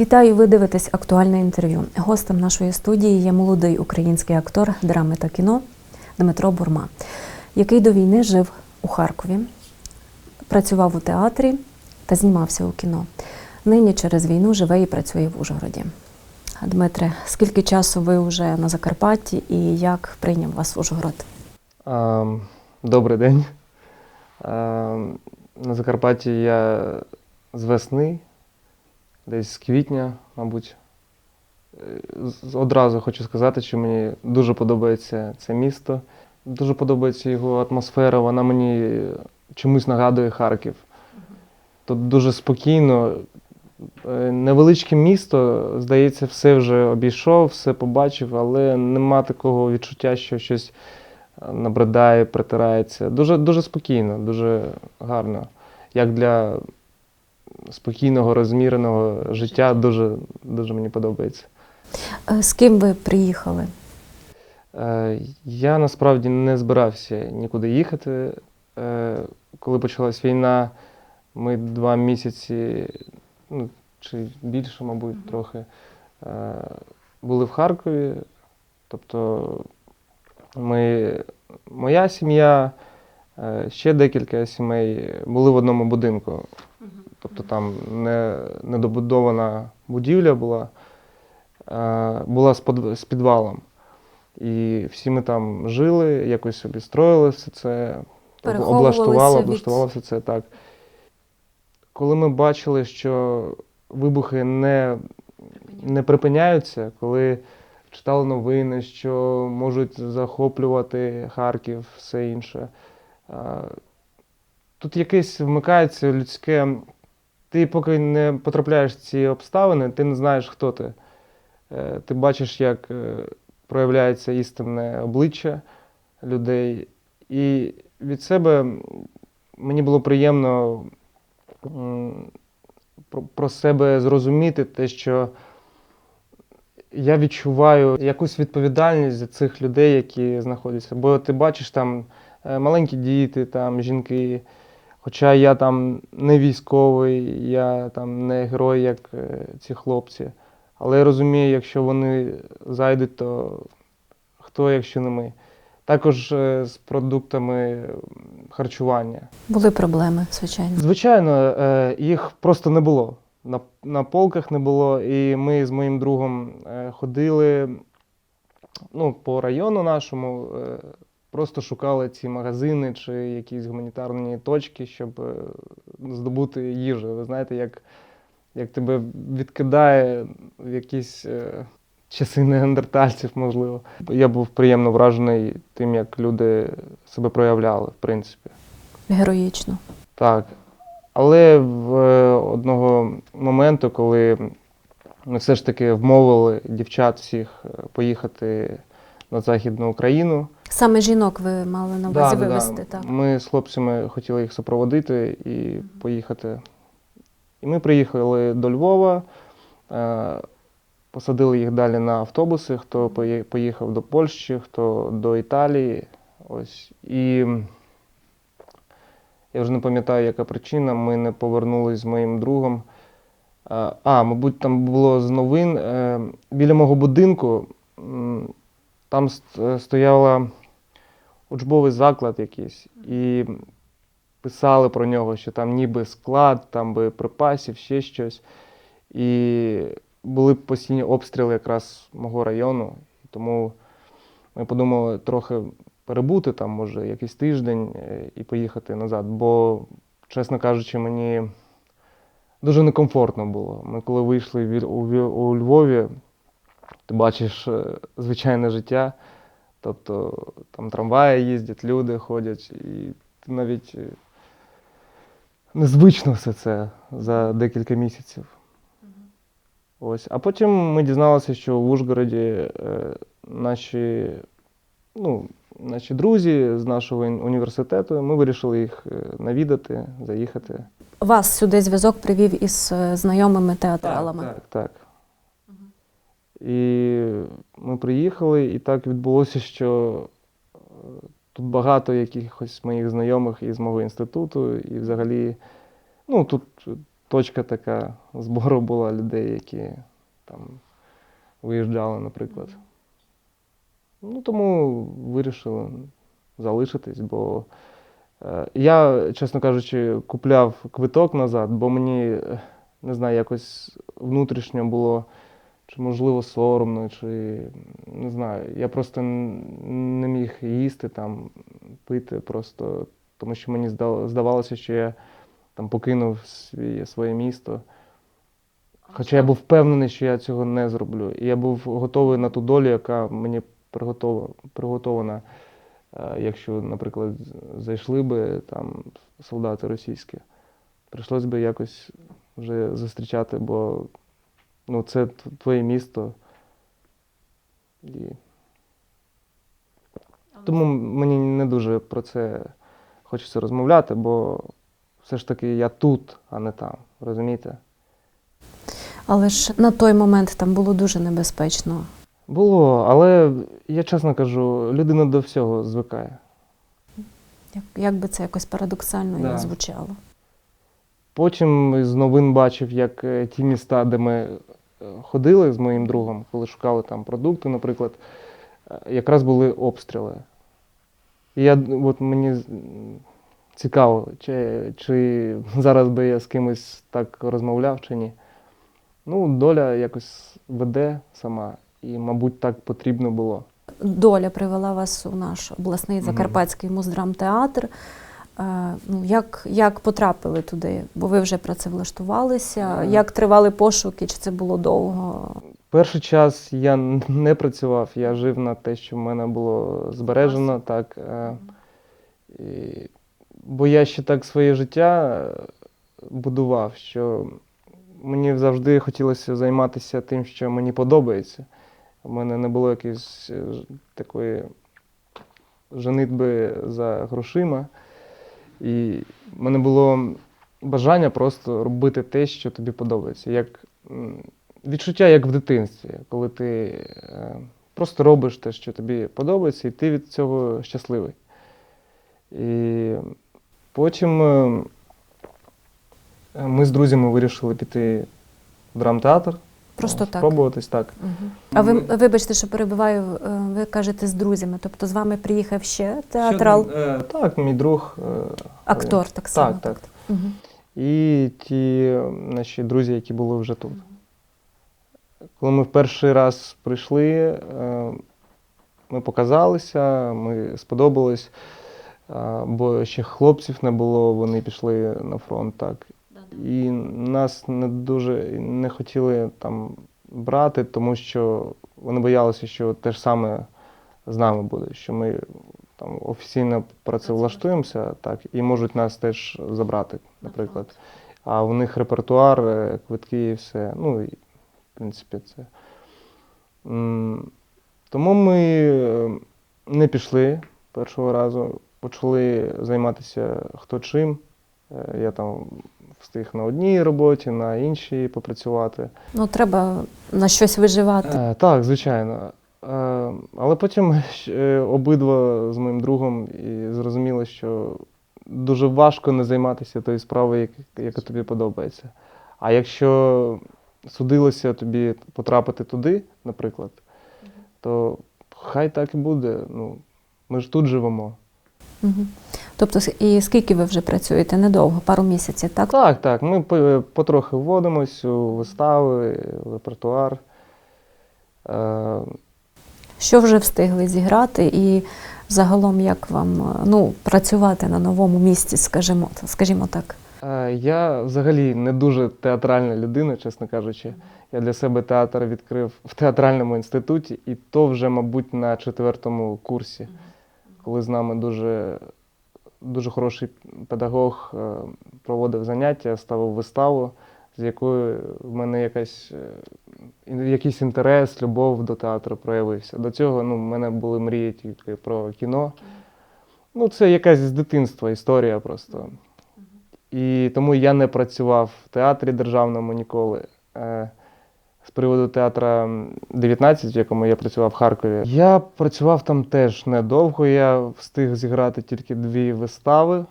Вітаю, ви дивитесь актуальне інтерв'ю. Гостем нашої студії є молодий український актор драми та кіно Дмитро Бурма, який до війни жив у Харкові, працював у театрі та знімався у кіно. Нині через війну живе і працює в Ужгороді. Дмитре, скільки часу ви вже на Закарпатті і як прийняв вас Ужгород? Добрий день. На Закарпатті я з весни, десь з квітня, мабуть. Е, Одразу хочу сказати, що мені дуже подобається це місто. Дуже подобається його атмосфера, вона мені чомусь нагадує Харків. Тут дуже спокійно. Е, Невеличке місто, здається, все вже обійшов, все побачив, але нема такого відчуття, що щось набридає, притирається. Дуже, дуже спокійно, дуже гарно. Як для спокійного, розміреного життя, дуже, дуже мені подобається. Е, З ким ви приїхали? Е, Я насправді не збирався нікуди їхати. Е, Коли почалась війна, ми два місяці, ну, чи більше, мабуть, трохи, були в Харкові. Тобто ми, моя сім'я, ще декілька сімей були в одному будинку. Тобто там не, недобудована будівля була, е, була з, под- з підвалом. І всі ми там жили, якось собі строїли все це, облаштували, від- облаштували все це так. Коли ми бачили, що вибухи не, не припиняються, коли читали новини, що можуть захоплювати Харків, все інше. а, Тут якесь вмикається людське. Ти поки не потрапляєш в ці обставини, ти не знаєш, хто ти. Е, Ти бачиш, як е, проявляється істинне обличчя людей. І від себе мені було приємно про, себе зрозуміти те, що я відчуваю якусь відповідальність за цих людей, які знаходяться. Бо ти бачиш там е, маленькі діти, там жінки. Хоча я там не військовий, я там не герой, як е, ці хлопці. Але я розумію, якщо вони зайдуть, то хто, якщо не ми. Також е, з продуктами харчування. Були проблеми, звичайно. Звичайно, е, їх просто не було. На, на полках не було. І ми з моїм другом ходили ну, по району нашому, просто шукали ці магазини чи якісь гуманітарні точки, щоб е, здобути їжу. Ви знаєте, як, як тебе відкидає в якісь е, часи неандертальців, можливо. Я був приємно вражений тим, як люди себе проявляли, в принципі. Героїчно. Так. Але в е, одного моменту, коли ми все ж таки вмовили дівчат всіх поїхати на Західну Україну. Саме жінок ви мали на увазі Да, да, да. вивезти, так. Ми з хлопцями хотіли їх супроводити і поїхати. І ми приїхали до Львова, е, посадили їх далі на автобуси, хто поїхав до Польщі, хто до Італії. Ось. І я вже не пам'ятаю, яка причина. Ми не повернулись з моїм другом. Е, А, мабуть, там було з новин. е, Біля мого будинку там стояла учбовий заклад якийсь, і писали про нього, що там ніби склад, там боєприпасів, ще щось. І були постійні обстріли якраз мого району. Тому ми подумали трохи перебути там, може, якийсь тиждень е, і поїхати назад. Бо, чесно кажучи, мені дуже некомфортно було. Ми коли вийшли у, Львові, ти бачиш е, звичайне життя. Тобто там трамваї їздять, люди ходять, і навіть е, незвично все це за декілька місяців. Ось. А потім ми дізналися, що в Ужгороді е, наші, ну, наші друзі з нашого університету, ми вирішили їх е, навідати, заїхати. Вас сюди зв'язок привів із знайомими театралами. Так, так. І ми приїхали, і так відбулося, що е, тут багато якихось моїх знайомих із мого інституту, і взагалі, ну тут точка така збору була людей, які там виїжджали, наприклад. Ну, тому вирішили залишитись, бо е, я, чесно кажучи, купляв квиток назад, бо мені, е, не знаю, якось внутрішньо було чи можливо соромно, чи не знаю. Я просто не міг їсти там, пити просто, тому що мені здавалося, що я там покинув свій, своє місто. Хоча я був впевнений, що я цього не зроблю. І я був готовий на ту долю, яка мені приготова, приготована, е, якщо, наприклад, зайшли би там солдати російські. Прийшлось би якось вже зустрічати, бо ну, це твоє місто. І... Тому мені не дуже про це хочеться розмовляти, бо все ж таки я тут, а не там. Розумієте? Але ж на той момент там було дуже небезпечно. Було, але я чесно кажу, людина до всього звикає. Як, як би це якось парадоксально Да. не звучало. Потім з новин бачив, як е, ті міста, де ми ходили з моїм другом, коли шукали там продукти, наприклад, е, якраз були обстріли. І я от мені цікаво, чи, чи зараз би я з кимось так розмовляв чи ні. Ну, доля якось веде сама, і, мабуть, так потрібно було. Доля привела вас у наш обласний Закарпатський муздрамтеатр. Е, Ну, як, як потрапили туди? Бо ви вже працевлаштувалися. Е. Як тривали пошуки? Чи це було довго? Перший час я не працював, я жив на те, що в мене було збережено. Так, е, і, бо я ще так своє життя будував, що мені завжди хотілося займатися тим, що мені подобається. У мене не було якоїсь такої женитьби за грошима. І в мене було бажання просто робити те, що тобі подобається. Як відчуття, як в дитинстві, коли ти е, просто робиш те, що тобі подобається, і ти від цього щасливий. І потім е, е, ми з друзями вирішили піти в драмтеатр. Просто так. Спробуватись так. Мгм. А ви вибачте, що перебиваю, е, ви кажете з друзями. Тобто з вами приїхав ще театрал, Ще, е, так, мій друг. е, актор так само. Так, так. Мгм. і ті наші друзі, які були вже тут. Коли ми в перший раз прийшли, е, ми показалися, ми сподобались, е, бо ще хлопців не було, вони пішли на фронт так. І нас не дуже не хотіли там брати, тому що вони боялися, що те ж саме з нами буде, що ми там офіційно працевлаштуємося, так, і можуть нас теж забрати, наприклад. А у них репертуар, е, квитки і все. Ну, і, в принципі, це. Тому ми е, не пішли першого разу, почали займатися хто чим. Е, Я там встиг на одній роботі, на іншій попрацювати. Ну треба на щось виживати. Е, так, звичайно. Е, але потім е, обидва з моїм другом і зрозуміли, що дуже важко не займатися тою справою, як- яка тобі подобається. А якщо судилося тобі потрапити туди, наприклад, то хай так і буде. Ну, ми ж тут живемо. Мгм. Тобто, і скільки ви вже працюєте? Недовго, пару місяців, так? Так, так. Ми потрохи вводимось у вистави, в репертуар. Е, Що вже встигли зіграти, і загалом як вам е, ну, працювати на новому місці, скажімо, скажімо так? Е, Я взагалі не дуже театральна людина, чесно кажучи. Я для себе театр відкрив в театральному інституті, і то вже, мабуть, на четвертому курсі, коли з нами дуже, дуже хороший педагог е, проводив заняття, ставив виставу, з якою в мене якась, е, якийсь інтерес, любов до театру проявився. До цього ну, в мене були мрії тільки про кіно. Ну, це якась з дитинства історія просто. І тому я не працював в театрі державному ніколи. З приводу театра 19, в якому я працював в Харкові, я працював там теж недовго. Я встиг зіграти тільки дві вистави.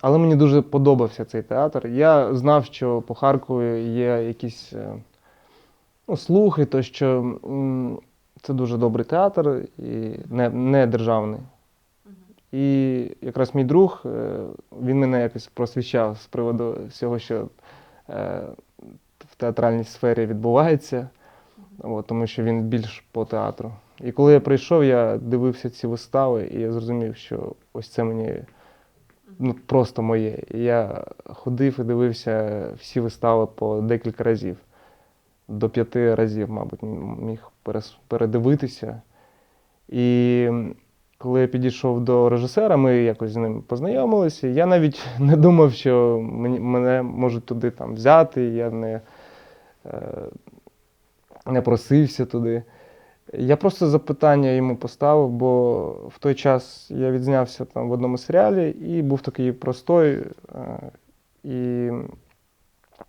Але мені дуже подобався цей театр. Я знав, що по Харкові є якісь е, ну, слухи, то що це дуже добрий театр і не, не державний. І якраз мій друг, е, він мене якось просвіщав з приводу всього, що е, в театральній сфері відбувається, от, тому що він більш по театру. І коли я прийшов, я дивився ці вистави, і я зрозумів, що ось це мені ну, просто моє. І я ходив і дивився всі вистави по декілька разів. До п'яти разів, мабуть, міг передивитися. І коли я підійшов до режисера, ми якось з ним познайомилися. Я навіть не думав, що мене можуть туди там взяти. Я не, не просився туди. Я просто запитання йому поставив, бо в той час я відзнявся там в одному серіалі і був такий простой. е, І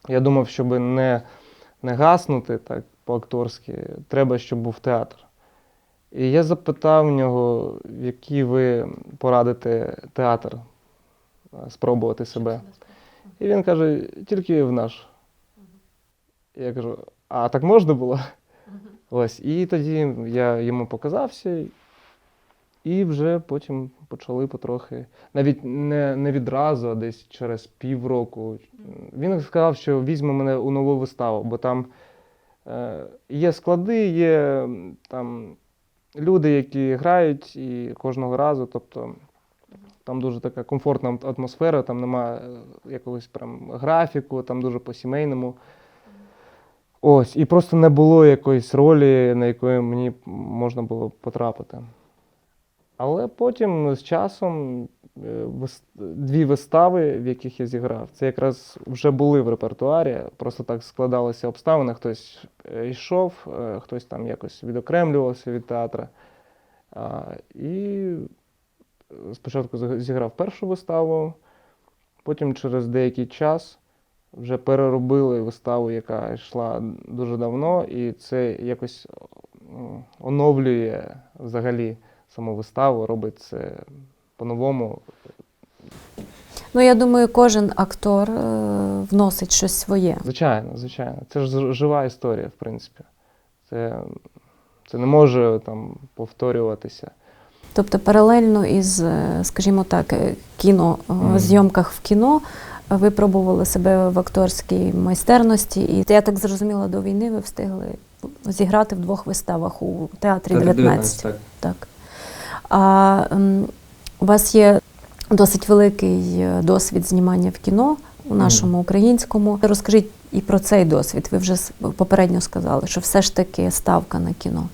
я думав, щоб не, не гаснути так по-акторськи, треба, щоб був театр. І я запитав в нього, в який ви порадите театр е, спробувати себе. І він каже, тільки в наш. Я кажу, а так можна було? Ось. І тоді я йому показався, і вже потім почали потрохи. Навіть не, не відразу, а десь через півроку. Він сказав, що візьме мене у нову виставу, бо там е, є склади, є там люди, які грають і кожного разу. Тобто там дуже така комфортна атмосфера, там немає е, якогось прям графіку, там дуже по-сімейному. Ось, і просто не було якоїсь ролі, на якої мені можна було потрапити. Але потім з часом е, дві вистави, в яких я зіграв, це якраз вже були в репертуарі. Просто так складалися обставини. Хтось е, йшов, е, хтось там якось відокремлювався від театра. І спочатку зіграв першу виставу, потім через деякий час вже переробили виставу, яка йшла дуже давно, і це якось оновлює взагалі саму виставу, робить це по-новому. Ну, я думаю, кожен актор е, вносить щось своє. Звичайно, звичайно. Це ж жива історія, в принципі. Це, це не може там повторюватися. Тобто паралельно із, е, скажімо так, е, кіно, Мгм. зйомках в кіно, е, ви пробували себе в акторській майстерності, і я так зрозуміла, до війни ви встигли зіграти в двох виставах у театрі Театр 19. так. Так. А у вас є досить великий е, досвід знімання в кіно у нашому українському. Розкажіть і про цей досвід. Ви вже попередньо сказали, що все ж таки ставка на кіно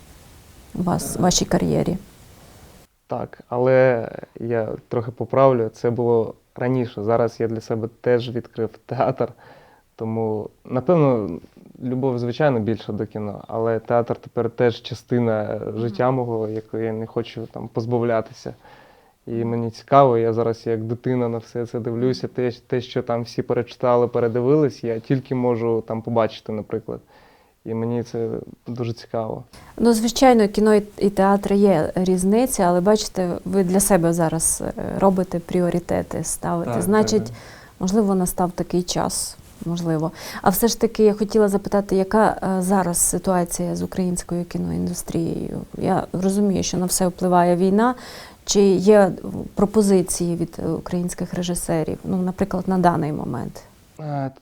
у вас в вашій кар'єрі. Так, але я трохи поправлю, це було раніше. Зараз я для себе теж відкрив театр. Тому, напевно, любов, звичайно, більше до кіно, але театр тепер теж частина життя мого, якої я не хочу там позбавлятися. І мені цікаво, я зараз як дитина на все це дивлюся. Те, те, що там всі перечитали, передивились, я тільки можу там побачити, наприклад. І мені це дуже цікаво. Ну, звичайно, кіно і- театр є різниця, але бачите, ви для себе зараз е, робите пріоритети, ставите. Так, Значить, так, можливо, настав такий час. Можливо. А все ж таки я хотіла запитати, яка е, зараз ситуація з українською кіноіндустрією? Я розумію, що на все впливає війна. Чи є пропозиції від українських режисерів, ну, наприклад, на даний момент?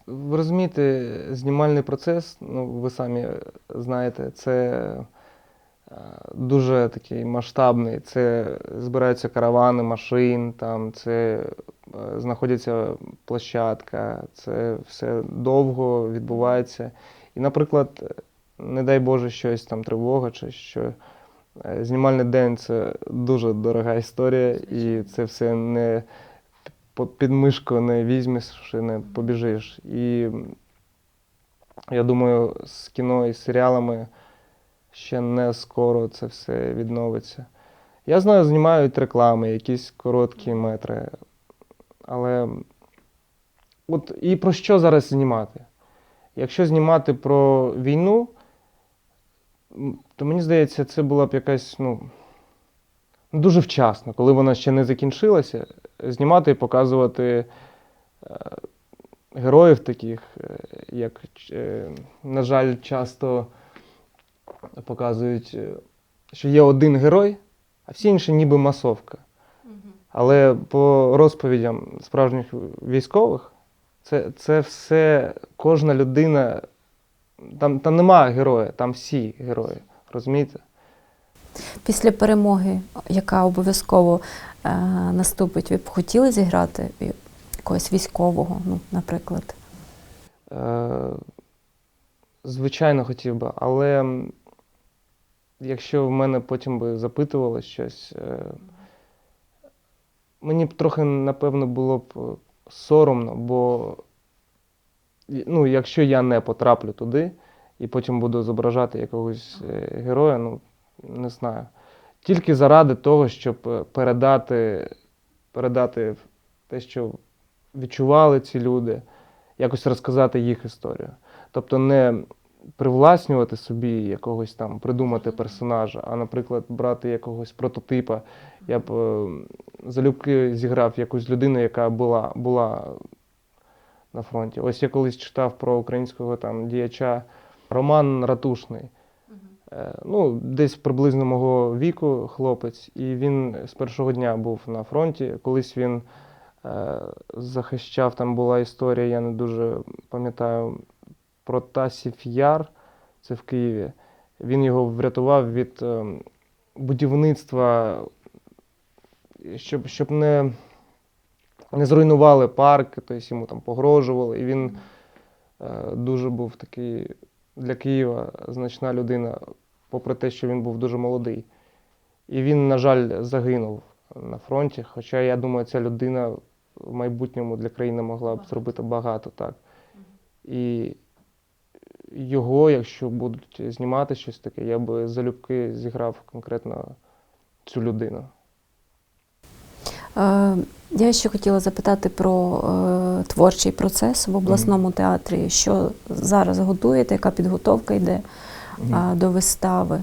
Ви розумієте, знімальний процес, ну ви самі знаєте, це дуже такий масштабний. Це збираються каравани машин, там це знаходиться площадка, це все довго відбувається. І, наприклад, не дай Боже, щось там тривога чи що. е, Знімальний день це дуже дорога історія, і це все не під мишку не візьмеш, не побіжиш. І я думаю, з кіно і серіалами ще не скоро це все відновиться. Я знаю, знімають реклами, якісь короткі метри. Але от і про що зараз знімати? Якщо знімати про війну, то мені здається, це була б якась, ну, дуже вчасно, коли вона ще не закінчилася, знімати і показувати е, героїв таких, е, як, е, на жаль, часто показують, що є один герой, а всі інші ніби масовка. Але по розповідям справжніх військових, це, це все кожна людина. Там, там немає героя, там всі герої. Розумієте? Після перемоги, яка обов'язково е, наступить, ви б хотіли зіграти якогось військового, ну, наприклад? Е, звичайно, хотів би, але якщо в мене потім би запитували щось, е, мені б трохи, напевно, було б е, соромно, бо ну, якщо я не потраплю туди і потім буду зображати якогось е, героя, ну не знаю. Тільки заради того, щоб е, передати, передати те, що відчували ці люди, якось розказати їх історію. Тобто не привласнювати собі якогось там, придумати персонажа, а, наприклад, брати якогось прототипа. Я б е, залюбки зіграв якусь людину, яка була, була на фронті. Ось я колись читав про українського там діяча Роман Ратушний. Е, Ну, десь приблизно мого віку хлопець, і він з першого дня був на фронті. Колись він е, захищав, там була історія, я не дуже пам'ятаю, про Тасів Яр, це в Києві. Він його врятував від е, будівництва, щоб, щоб не, не зруйнували парк, тобто йому там погрожували. І він е, дуже був такий для Києва значна людина, попри те, що він був дуже молодий. І він, на жаль, загинув на фронті. Хоча я думаю, ця людина в майбутньому для країни могла б зробити багато так. І його, якщо будуть знімати щось таке, я би залюбки зіграв конкретно цю людину. Е, Я ще хотіла запитати про е, творчий процес в обласному театрі. Що зараз готуєте, яка підготовка йде е, до вистави?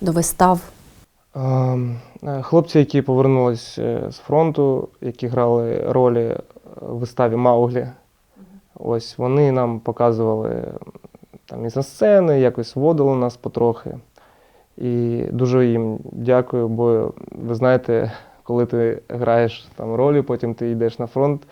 До вистав? Ем, е, Хлопці, які повернулись з фронту, які грали ролі в виставі Мауглі, ось вони нам показували там із сцени, якось вводили нас потрохи. І дуже їм дякую, бо ви знаєте, коли ти граєш там ролі, потім ти йдеш на фронт,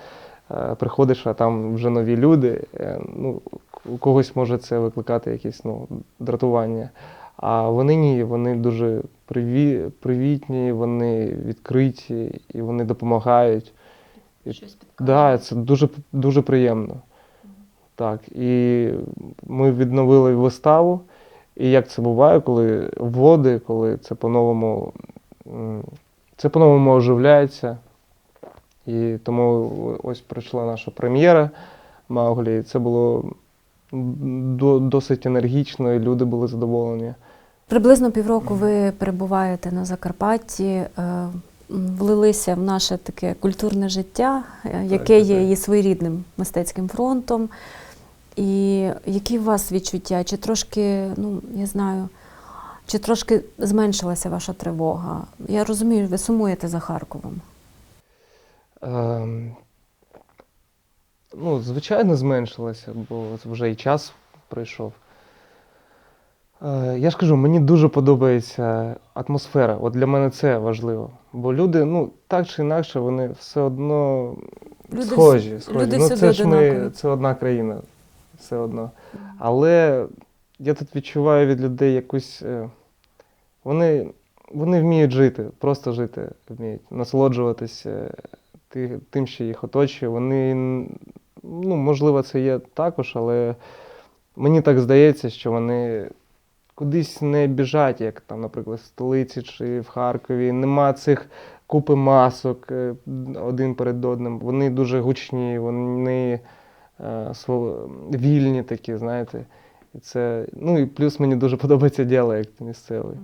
е, приходиш, а там вже нові люди. е, Ну, у когось може це викликати якесь ну, дратування. А вони ні, вони дуже приві... привітні, вони відкриті і вони допомагають. І, да, це дуже, дуже приємно. Так, і ми відновили виставу. І як це буває, коли вводи, коли це по-новому, це по-новому оживляється. І тому ось прийшла наша прем'єра Мауглі. Це було досить енергічно, і люди були задоволені. Приблизно півроку ви перебуваєте на Закарпатті, е, влилися в наше таке культурне життя, е, яке є і своєрідним мистецьким фронтом. І які у вас відчуття? Чи трошки, ну я знаю, чи трошки зменшилася ваша тривога? Я розумію, ви сумуєте за Харковом. Ем, ну, звичайно, зменшилося, бо вже і час прийшов. Е, я ж кажу, мені дуже подобається атмосфера. От для мене це важливо. Бо люди, ну, так чи інакше, вони все одно Люди схожі. схожі. люди ну, це ж ми, це одна країна, все одно. Але я тут відчуваю від людей якусь. е, Вони, вони вміють жити, просто жити вміють, насолоджуватися тим, що їх оточує. Вони, ну, можливо, це є також, але мені так здається, що вони кудись не біжать, як там, наприклад, в столиці чи в Харкові. Нема цих купи масок е, один перед одним. Вони дуже гучні, вони е, вільні такі, знаєте. І це, ну і плюс мені дуже подобається діалект місцевий.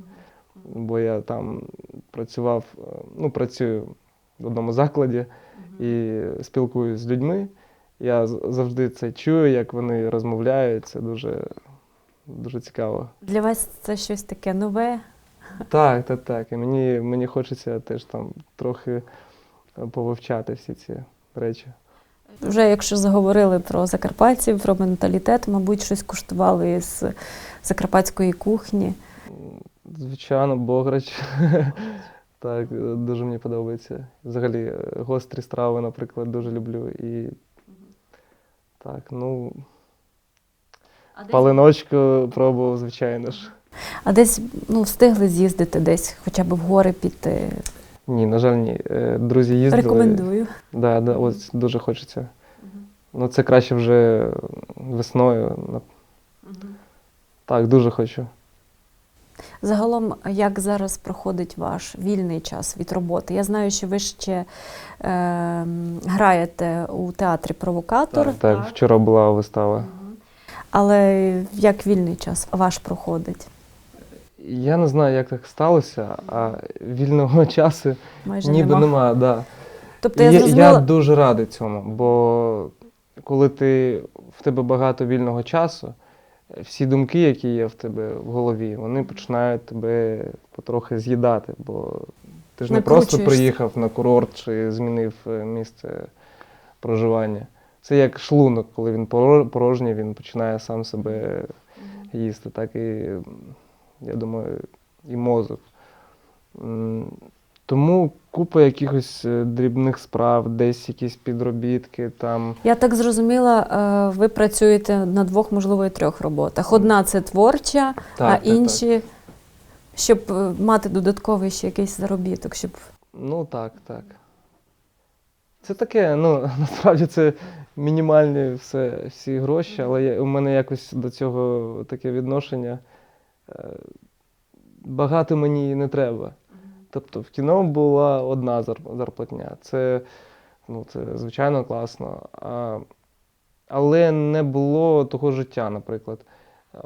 Бо я там працював, е, ну, працюю в одному закладі і спілкуюсь з людьми. Я завжди це чую, як вони розмовляють. Це дуже, дуже цікаво. Для вас це щось таке нове, Так, так, так. І мені, мені хочеться теж там трохи е, повивчати всі ці речі. Вже якщо заговорили про закарпатців, про менталітет, мабуть, щось куштували з закарпатської кухні. Звичайно, бограч. Так, дуже мені подобається. Взагалі, е, гострі страви, наприклад, дуже люблю. І так, ну, палиночку пробував, звичайно ж. А десь ну, встигли з'їздити десь, хоча б в гори піти. Ні, на жаль, ні. Е, Друзі їздили. Рекомендую. Да, да, ось дуже хочеться. Ну, це краще вже весною. на- Так, дуже хочу. Загалом, як зараз проходить ваш вільний час від роботи? Я знаю, що ви ще е, граєте у театрі Провокатор, Так, так, вчора була вистава. але як вільний час ваш проходить? Я не знаю, як так сталося, а вільного часу Майже ніби нема. немає. Да. Тобто я я, зрозуміла, я дуже радий цьому, бо коли ти в тебе багато вільного часу, всі думки, які є в тебе в голові, вони починають тебе потрохи з'їдати, бо ти ж не просто приїхав на курорт чи змінив е, місце проживання. Це як шлунок, коли він поро- порожній, він починає сам себе їсти. Так і, я думаю, і мозок. Тому купа якихось е, дрібних справ, десь якісь підробітки, там. я так зрозуміла, е, ви працюєте на двох, можливо, і трьох роботах. Одна це творча, Так, а так, так. інші, щоб е, мати додатковий ще якийсь заробіток, щоб Ну так, так. Це таке, ну, насправді це мінімальні все, всі гроші, але я, у мене якось до цього таке відношення. Багато мені не треба. Тобто в кіно була одна зарплатня. Це, ну, це звичайно класно. А, але не було того життя, наприклад.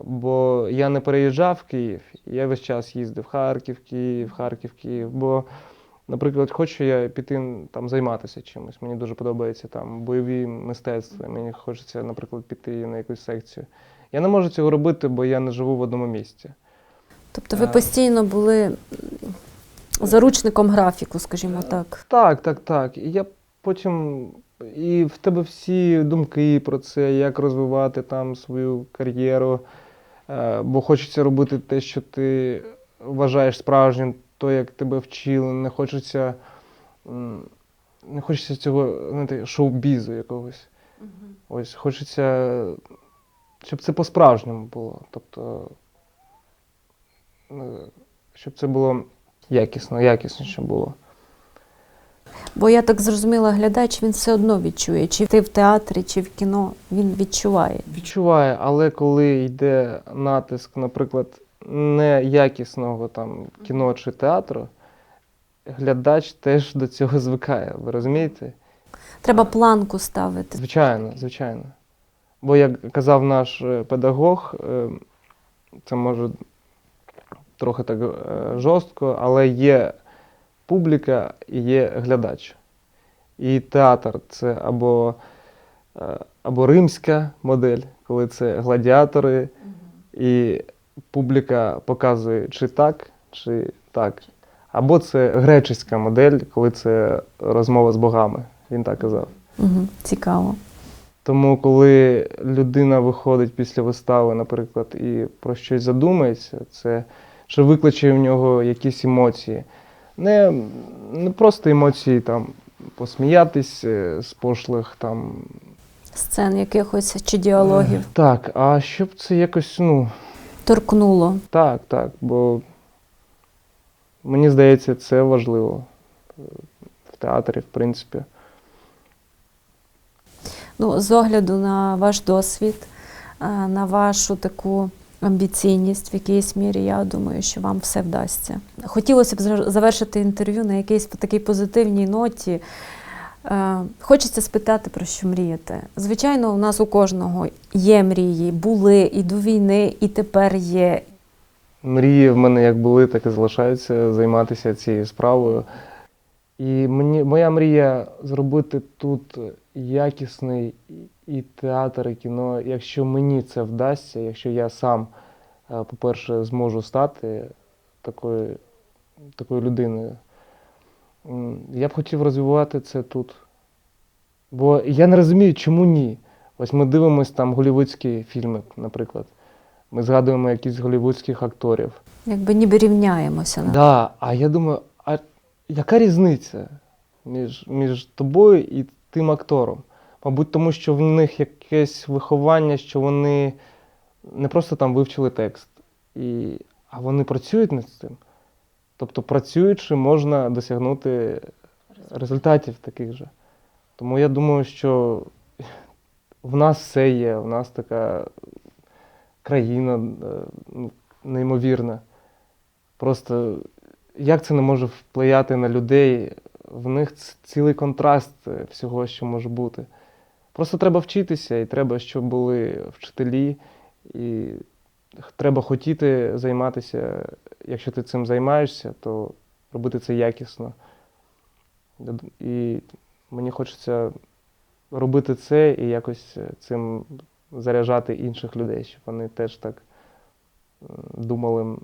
Бо я не переїжджав в Київ, я весь час їздив Харків, Київ, Харків, Київ. Бо, наприклад, хочу я піти там займатися чимось. Мені дуже подобається там бойові мистецтва. Мені хочеться, наприклад, піти на якусь секцію. Я не можу цього робити, бо я не живу в одному місці. Тобто ви Е. постійно були заручником графіку, скажімо так. Так, так, так. І я потім. І в тебе всі думки про це, як розвивати там свою кар'єру. Е, Бо хочеться робити те, що ти вважаєш справжнім, то, як тебе вчили. Не хочеться, не хочеться цього знаєте, шоу-бізу якогось. Ось хочеться, щоб це по-справжньому було. Тобто, е, щоб це було якісно, якісніше було. Бо я так зрозуміла, глядач він все одно відчує, чи ти в театрі, чи в кіно, він відчуває. Відчуває, але коли йде натиск, наприклад, неякісного там кіно чи театру, глядач теж до цього звикає. Ви розумієте? Треба планку ставити. Звичайно, звичайно. Бо як казав наш е, педагог, е, це може трохи так е, жорстко, але є публіка і є глядач. І театр це або, е, або римська модель, коли це гладіатори, і публіка показує чи так, чи так. Або це греческа модель, коли це розмова з богами. Він так казав. Угу, цікаво. Тому, коли людина виходить після вистави, наприклад, і про щось задумається, це що викличе в нього якісь емоції. Не, не просто емоції там посміятись е, з пошлих там. Сцен якихось чи діалогів Так, а щоб це якось, ну, торкнуло. так, так, бо мені здається, це важливо е, в театрі, в принципі. Ну, з огляду на ваш досвід, е, на вашу таку амбіційність в якійсь мірі, я думаю, що вам все вдасться. Хотілося б завершити інтерв'ю на якійсь такій позитивній ноті. Е, Хочеться спитати, про що мрієте. Звичайно, у нас у кожного є мрії, були і до війни, і тепер є. Мрії в мене як були, так і залишаються займатися цією справою. І мені, моя мрія зробити тут якісний і- театр, і кіно. Якщо мені це вдасться, якщо я сам, е, по-перше, зможу стати такою, такою людиною. Я б хотів розвивати це тут. Бо я не розумію, чому ні. Ось ми дивимося там голівудські фільми, наприклад. Ми згадуємо якісь голівудських акторів. Якби ніби рівняємося. на- Да, а я думаю, а яка різниця між, між тобою і тим актором? Мабуть, тому що в них якесь виховання, що вони не просто там вивчили текст, і, а вони працюють над цим. Тобто, працюючи, можна досягнути результатів таких же. Тому я думаю, що в нас все є, в нас така країна е, ну, неймовірна. Просто як це не може впливати на людей? В них цілий контраст е, всього, що може бути. Просто треба вчитися, і треба, щоб були вчителі, і треба хотіти займатися. Якщо ти цим займаєшся, то робити це якісно. І мені хочеться робити це і якось е, цим заряджати інших людей, щоб вони теж так думали.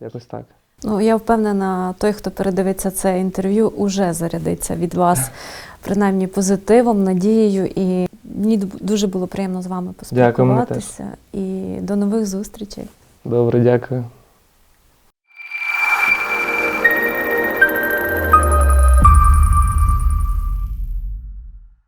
Якось так. Ну, я впевнена, той, хто передивиться це інтерв'ю, уже зарядиться від вас, принаймні позитивом, надією. І мені дуже було приємно з вами Дякую, поспілкуватися. І до нових зустрічей. Добре, дякую.